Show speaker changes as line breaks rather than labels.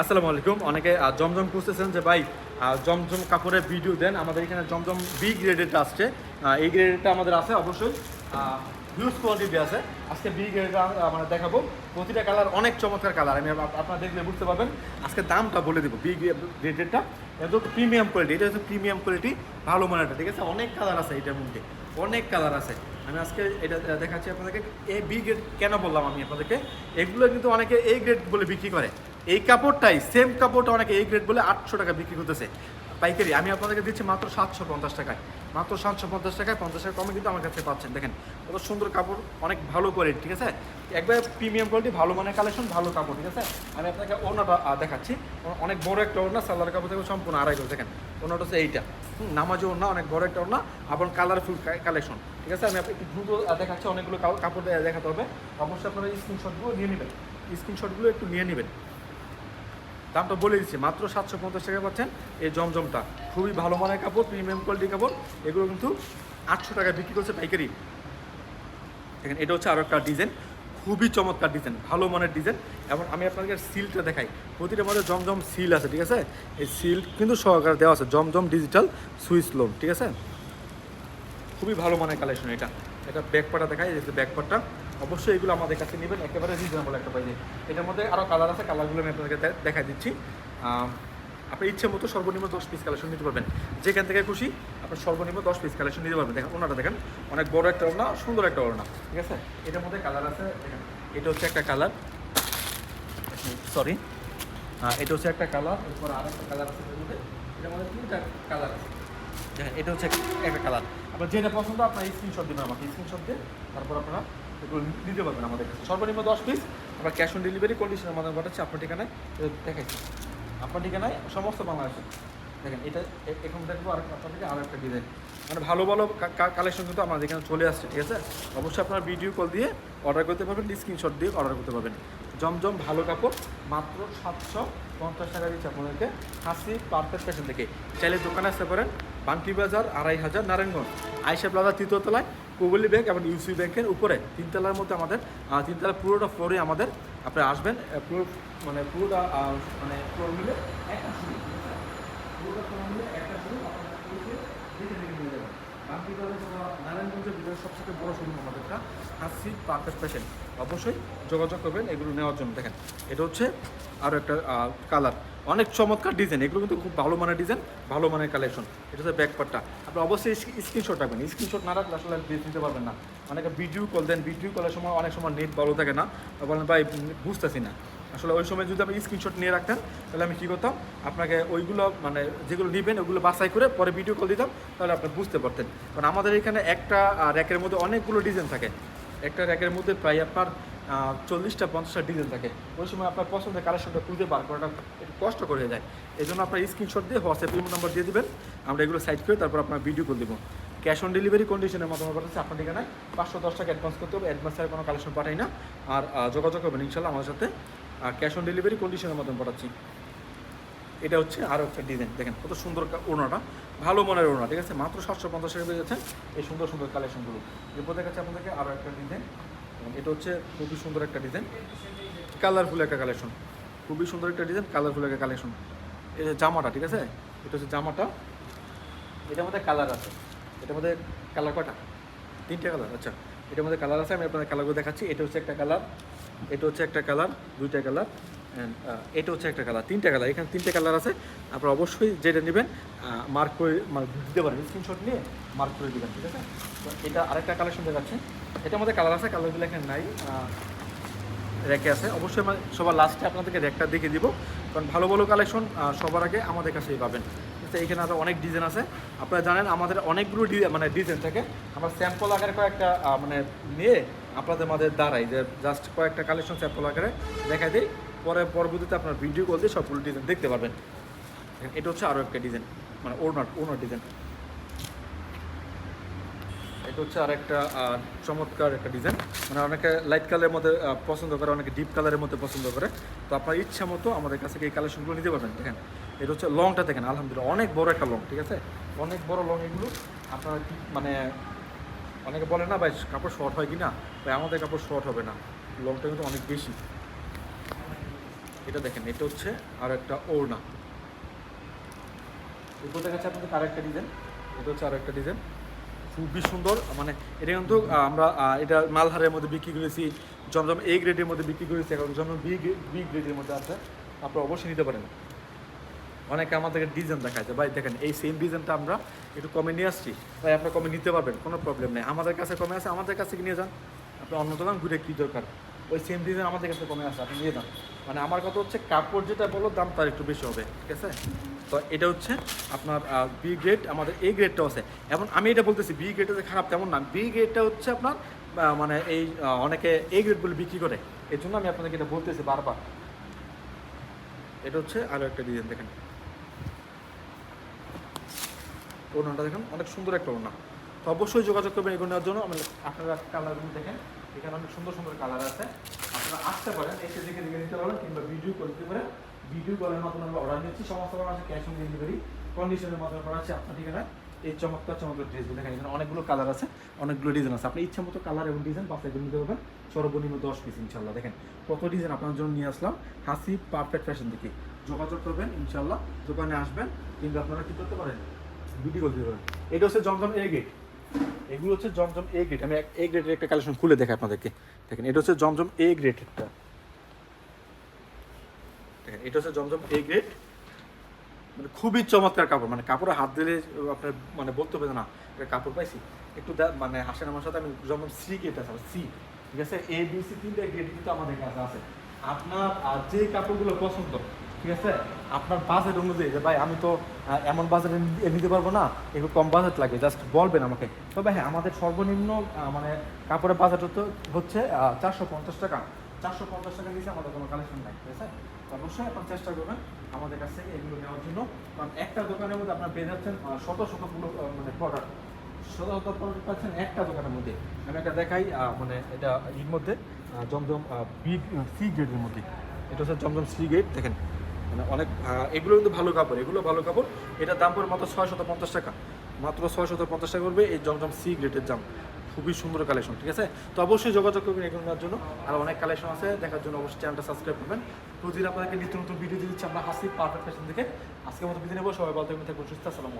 আসসালামু আলাইকুম। অনেকে জমজম খুঁজতেছেন যে, ভাই জমজম কাপড়ের ভিডিও দেন। আমাদের এখানে জমজম বি গ্রেডেরটা আসছে। এই গ্রেডেডটা আমাদের আছে অবশ্যই। হিউজ কোয়ালিটি আছে। আজকে বি গ্রেডেরটা আমরা দেখাবো। প্রতিটা কালার অনেক চমৎকার কালার আমি আপ- আপনারা দেখলে বুঝতে পারবেন। আজকে দামটা বলে দেবো বি গ্রেডেরটা এটা প্রিমিয়াম কোয়ালিটি এটা হচ্ছে প্রিমিয়াম কোয়ালিটি ভালো মানেরটা ঠিক আছে? অনেক কালার আছে এটার মধ্যে। অনেক কালার আছে। আমি আজকে এটা দেখাচ্ছি আপনাদেরকে। এ বি গ্রেড কেন বললাম আমি আপনাদেরকে? এগুলো কিন্তু অনেকে এই গ্রেড বলে বিক্রি করে। এই কাপড়টাই সেম কাপড়টা অনেকে এই গ্রেড বলে আটশো টাকা বিক্রি করতেছে। পাইকারি, আমি আপনাদেরকে দিচ্ছি মাত্র সাতশো পঞ্চাশ টাকায়। মাত্র সাতশো পঞ্চাশ টাকায়, পঞ্চাশ টাকা কমে কিন্তু আমার কাছে পাচ্ছেন। দেখেন, কত সুন্দর কাপড়, অনেক ভালো কোয়ালিটি ঠিক আছে? একবার প্রিমিয়াম কোয়ালিটি ভালো মানের কালেকশন ভালো কাপড়, ঠিক আছে? আমি আপনাকে ওনাটা দেখাচ্ছি। অনেক বড় একটা ওড়না সালোয়ার কাপড় থেকে সম্পূর্ণ আড়াই করে দেখেন ওনাটা হচ্ছে এইটা। নামাজি ওড়না, অনেক বড় একটা ওড়না, আবার কালারফুল কালেকশন ঠিক আছে? আমি আপনাকে দ্রুত দেখাচ্ছি, অনেকগুলো কাপ- কাপড় দেখাতে হবে। অবশ্যই আপনারা স্ক্রিনশটগুলো নিয়ে নেবেন। স্ক্রিনশটগুলো একটু নিয়ে নেবেন। দামটা বলে দিচ্ছি, মাত্র সাতশো পঞ্চাশ টাকা পাচ্ছেন। এই জমজমটা খুবই ভালো মানের কাপড় প্রিমিয়াম কোয়ালিটি কাপড়। এগুলো কিন্তু আটশো টাকা বিক্রি করছে পাইকারি। দেখেন, এটা হচ্ছে আরও একটা ডিজাইন খুবই চমৎকার ডিজাইন ভালো মানের ডিজাইন এবং আমি আপনাদের সিলটা দেখাই, প্রতিটা মধ্যে জমজম সিল আছে, ঠিক আছে? এই সিল কিন্তু সহকারে দেওয়া আছে, জমজম ডিজিটাল সুইচ লোন ঠিক আছে? খুবই ভালো মানের কালেকশন এটা। এটা ব্যাকপাটা দেখাই, এই যে ব্যাকপাটটা অবশ্যই এগুলো আমাদের কাছে নেবেন একেবারে রিজনেবল একটা প্রাইজে এটার মধ্যে আরও কালার আছে কালারগুলো আমি আপনাদেরকে দে- দেখাই দিচ্ছি। আম, আপনার ইচ্ছে মতো সর্বনিম্ন দশ পিস কালেকশন নিতে পারবেন। যেখান থেকে খুশি আপনার সর্বনিম্ন দশ পিস কালেকশন নিতে পারবেন। দেখেন ওনাটা দেখেন অনেক বড় একটা ওড়না সুন্দর একটা ওড়না ঠিক আছে? এটার মধ্যে কালার আছে দেখেন এটা হচ্ছে একটা কালার সরি এটা হচ্ছে একটা কালার এরপর আর একটা কালার আছে এটার মধ্যে। এটার মধ্যে তিনটা কালার আছে। দেখেন এটা হচ্ছে একটা কালার আপনার যেটা পছন্দ আপনার স্ক্রিনশট দেবেন আমাকে স্ক্রিনশট দিয়ে তারপর আপনারা এগুলো দিতে পারবেন আমাদের কাছে। সর্বনিম্ন দশ পিস আমরা ক্যাশ অন ডেলিভারি কন্ডিশনের আমাদের পাঠাচ্ছি আপনার ঠিকানায়। দেখাচ্ছি আপনার ঠিকানায় সমস্ত বাংলাদেশে। দেখেন এটা এখন দেখব আর আপনার থেকে আরও একটা ডিজাইন মানে ভালো ভালো কালেকশন কিন্তু আমাদের এখানে চলে আসছে ঠিক আছে? অবশ্যই আপনারা ভিডিও কল দিয়ে অর্ডার করতে পারবেন স্ক্রিনশট দিয়ে অর্ডার করতে পারবেন। জমজম ভালো কাপড় মাত্র সাতশো পঞ্চাশ টাকা দিচ্ছে আপনাদেরকে। হাসি পারফেক্ট ফ্যাশন থেকে। চাইলে দোকানে আসতে পারেন বান্টি বাজার আড়াই হাজার নারায়ণগঞ্জ। আইসা প্লাজা তৃতীয়তলায় কুবলি ব্যাংক এবং ইউসি ব্যাংকের উপরে। তিনতলার মধ্যে আমাদের আহ, তিনতলা পুরোটা ফ্লোরে আমাদের আপনি আসবেন পুরো মানে পুরোটা মানে ফ্লোর মিলে একটা শুরু পুরোটা ফ্লোর মিলে একটা শুরু আপনারা পুরোকে দেখে দেখে নিয়ে যাবেন। বাজার তথা নারায়ণগঞ্জের ভিতরে সবথেকে বড় শোরুম আমাদেরটা হাসি পারফেক্ট ফ্যাশন অবশ্যই যোগাযোগ করবেন এগুলো নেওয়ার জন্য। দেখেন, এটা হচ্ছে আরও একটা কালার অনেক চমৎকার ডিজাইন এগুলো কিন্তু খুব ভালো মানের ডিজাইন ভালো মানের কালেকশন এটা হচ্ছে ব্যাকপারটা আপনি অবশ্যই স্ক্রিনশট রাখবেন। স্ক্রিনশট না রাখলে আসলে ড্রেস নিতে পারবেন না। অনেকে ভিডিও কল দেন। ভিডিও কলের সময় অনেক সময় নেট ভালো থাকে না। বলেন, ভাই বুঝতেছি না। আসলে ওই সময় যদি আপনি স্ক্রিনশট নিয়ে রাখতেন, তাহলে আমি কী করতাম? আপনাকে ওইগুলো মানে যেগুলো নেবেন, ওগুলো বাছাই করে পরে ভিডিও কল দিতাম, তাহলে আপনি বুঝতে পারতেন। কারণ আমাদের এখানে একটা র্যাকের মধ্যে অনেকগুলো ডিজাইন থাকে। একটা র্যাকের মধ্যে প্রায় আপনার চল্লিশটা, পঞ্চাশটা ডিজাইন থাকে। ওই সময় আপনার পছন্দের কালেকশনটা খুঁজে বার করাটা একটু কষ্ট করে যায়। এই জন্য আপনার স্ক্রিনশট দিয়ে হোয়াটসঅ্যাপ ইমো নাম্বার দিয়ে দেবেন। আমরা এগুলো সাইড করে তারপর আপনার ভিডিও করে দেবো। ক্যাশ অন ডেলিভারি কন্ডিশনের মাধ্যমে পাঠাচ্ছি আপনার ঠিকানায়। পাঁচশো দশ টাকা অ্যাডভান্স করতে হবে। অ্যাডভান্স ছাড়া কোনো কালেকশন পাঠাই না। আর যোগাযোগ করবেন ইনশাল্লাহ আমার সাথে। আর ক্যাশ অন ডেলিভারি কন্ডিশনের মাধ্যমে পাঠাচ্ছি। এটা হচ্ছে আরও একটা ডিজাইন দেখেন, কত সুন্দর ওড়নাটা। ভালো মনের ওড়না, ঠিক আছে? মাত্র সাতশো পঞ্চাশ টাকা পেয়ে যাচ্ছেন এই সুন্দর সুন্দর কালেকশনগুলো এরপর দেখাচ্ছে আপনাদেরকে আরও একটা ডিজাইন এটা হচ্ছে খুবই সুন্দর একটা ডিজাইন কালারফুল একটা কালেকশন খুবই সুন্দর একটা ডিজাইন কালারফুল একটা কালেকশন এটা জামাটা, ঠিক আছে? এটা হচ্ছে জামাটা। এটার মধ্যে কালার আছে। এটার মধ্যে কালার কটা তিনটে কালার আচ্ছা। এটার মধ্যে কালার আছে, আমি আপনাদের কালারগুলো দেখাচ্ছি। এটা হচ্ছে একটা কালার এটা হচ্ছে একটা কালার দুইটা কালার অ্যান্ড এটা হচ্ছে একটা কালার তিনটে কালার এখানে তিনটে কালার আছে, আপনারা অবশ্যই যেটা নেবেন মার্ক করে দিতে পারেন স্ক্রিনশট নিয়ে মার্ক করে দেবেন, ঠিক আছে? তো এটা আরেকটা কালেকশন দেখাচ্ছে। এটার মধ্যে কালার আছে কালারগুলো এখানে নাই র্যাকে আছে। অবশ্যই আমি সবার লাস্টে আপনাদেরকে র্যাকটা দেখে দিব, কারণ ভালো ভালো কালেকশন সবার আগে আমাদের কাছেই পাবেন। তো এইখানে আরও অনেক ডিজাইন আছে। আপনারা জানেন আমাদের অনেকগুলো মানে ডিজাইন থাকে। আমরা স্যাম্পল আকারে কয়েকটা মানে নিয়ে আপনাদের মাঝে দাঁড়াই যে জাস্ট কয়েকটা কালেকশন স্যাম্পল আকারে দেখাই দিই। পরে পরবর্তীতে আপনার ভিডিও কল দিয়ে সবগুলো ডিজাইন দেখতে পারবেন। এটা হচ্ছে আরও একটা ডিজাইন মানে ওনার ওনার ডিজাইন এটা হচ্ছে আর একটা চমৎকার একটা ডিজাইন মানে অনেকে লাইট কালারের মধ্যে পছন্দ করে, অনেকে ডিপ কালারের মধ্যে পছন্দ করে। তো আপনার ইচ্ছা মতো আমাদের কাছে এই কালেকশনগুলো নিতে পারবেন। দেখেন, এটা হচ্ছে লংটা দেখেন, আলহামদুলিল্লাহ, অনেক বড় একটা লং ঠিক আছে? অনেক বড় লং এগুলো আপনারা মানে অনেকে বলে না, ভাই, কাপড় শর্ট হয় কি না ভাই আমাদের কাপড় শর্ট হবে না। লংটা কিন্তু অনেক বেশি। এটা দেখেন, এটা হচ্ছে আর একটা ওড়না। এরপর দেখা যাচ্ছে আপনাদের আর একটা ডিজাইন এটা হচ্ছে আর একটা ডিজাইন খুবই সুন্দর মানে এটা কিন্তু আমরা এটা মালহারের মধ্যে বিক্রি করেছি, জমজম এ গ্রেডের মধ্যে বিক্রি করেছি, এখন জমজম বি বি গ্রেডের মধ্যে আছে। আপনারা অবশ্যই নিতে পারেন। অনেকে আমাদেরকে ডিজাইন দেখায় যে ভাই, দেখেন, এই সেম ডিজাইনটা আমরা একটু কমে নিয়ে আসছি। ভাই, আপনারা কমে নিতে পারবেন, কোনো প্রবলেম নেই। আমাদের কাছে কমে আছে, আমাদের কাছে নিয়ে যান। আপনি অন্য দোকান ঘুরে কী দরকার? ওই সেম ডিজাইন আমাদের কাছে কমে আছে, আপনি নিয়ে যান। মানে আমার কথা হচ্ছে, কাপড় যেটা বলো, দাম তার একটু বেশি হবে, ঠিক আছে? তো এটা হচ্ছে আপনার বি গ্রেড আমাদের এ গ্রেডটাও আছে। এখন আমি এটা বলতেছি বি গ্রেডটা যে খারাপ তেমন না। বি গ্রেডটা হচ্ছে আপনার মানে এই অনেকে এ গ্রেড বলে বিক্রি করে। এই জন্য আমি আপনাদেরকে এটা বলতেছি বারবার। এটা হচ্ছে আরও একটা ডিজাইন দেখেন। ওড়নাটা দেখেন, অনেক সুন্দর একটা ওড়না। তো অবশ্যই যোগাযোগ করবেন এগুলো নেওয়ার জন্য। আপনারা কালারগুলো দেখেন। এখানে অনেক সুন্দর সুন্দর কালার আছে। আপনারা আসতে পারেন, এসে দেখে দেখে নিতে পারেন কিংবা ভিডিও করে দিতে পারেন। ভিডিও কলের মাধ্যমে আমরা অর্ডার নিচ্ছি। সমস্ত করা আছে ক্যাশ অন ডেলিভারি কন্ডিশনের মাধ্যমে করা আছে আপনার ঠিকানায়। এই চমৎকার চমৎকার ড্রেসগুলো দেখেন। এখানে অনেকগুলো কালার আছে, অনেকগুলো ডিজাইন আছে। আপনি ইচ্ছা মতো কালার এবং ডিজাইন বাসায় করে নিতে পারবেন। সর্বনিম্ন দশ পিস ইনশাল্লাহ দেখেন কত ডিজাইন আপনার জন্য নিয়ে আসলাম। হাসি পারফেক্ট ফ্যাশন থেকে যোগাযোগ করবেন ইনশাল্লাহ দোকানে আসবেন কিন্তু আপনারা কী করতে পারেন? ভিডিও করতে পারেন। এটা হচ্ছে জমজম এ গেট এগুলো হচ্ছে জমজম এ গ্রেড আমি এ গ্রেডের একটা কালেকশন খুলে দেখাই আপনাদেরকে। দেখেন, এটা হচ্ছে জমজম এ গ্রেডেরটা দেখেন, এটা হচ্ছে জমজম এ গ্রেড মানে খুবই চমৎকার কাপড়। মানে কাপড়ে হাত দিলে আপনার মানে বলতে হবে না, এটা কাপড় পাইছি। একটু মানে হাসেন আমার সাথে আমি জমজম সি গ্রেড আছে সি ঠিক আছে? এ বি সি তিনটে গ্রেড কিন্তু আমাদের কাছে আছে। আপনার আর যে কাপড়গুলো পছন্দ ঠিক আছে? আপনার বাজেট অনুযায়ী যে ভাই, আমি তো এমন বাজেটে নিতে পারব না, একটু কম বাজেট লাগে জাস্ট বলবেন আমাকে। তবে হ্যাঁ আমাদের সর্বনিম্ন মানে কাপড়ের বাজেট হচ্ছে চারশো পঞ্চাশ টাকা। চারশো পঞ্চাশ টাকা নিচে আমাদের কোনো কালেকশন নাই, ঠিক আছে? অবশ্যই আপনার চেষ্টা করবেন আমাদের কাছ থেকে এগুলো নেওয়ার জন্য। কারণ একটা দোকানের মধ্যে আপনার পেয়ে যাচ্ছেন শত শত পুরো মানে প্রোডাক্ট শত শত প্রোডাক্ট পাচ্ছেন একটা দোকানের মধ্যে। আমি একটা দেখাই মানে এটা এর মধ্যে জমজম বিগ সি গ্রেডের মধ্যে। এটা হচ্ছে জমজম সি গ্রেড দেখেন। মানে অনেক এগুলো কিন্তু ভালো কাপড়, এগুলো ভালো কাপড়। এটা দাম পড়ে মাত্র ছয় শত পঞ্চাশ টাকা। মাত্র ছয় শত পঞ্চাশ টাকা করবে এই জমজম সি গ্রেটের জাম। খুবই সুন্দর কালেকশন ঠিক আছে? তো অবশ্যই যোগাযোগ করবেন এগুলো নেওয়ার জন্য। আর অনেক কালেকশন আছে, দেখার জন্য অবশ্যই চ্যানেলটা সাবস্ক্রাইব করবেন। প্রতিদিন আপনাদেরকে নিত্য নতুন ভিডিও দিচ্ছি, আমরা হাসি পারফেক্ট ফ্যাশন থেকে আজকে মতো বিদিনে নেব। সবাই ভালো থাকবেন থাকবেন, সুস্থ আসসালামু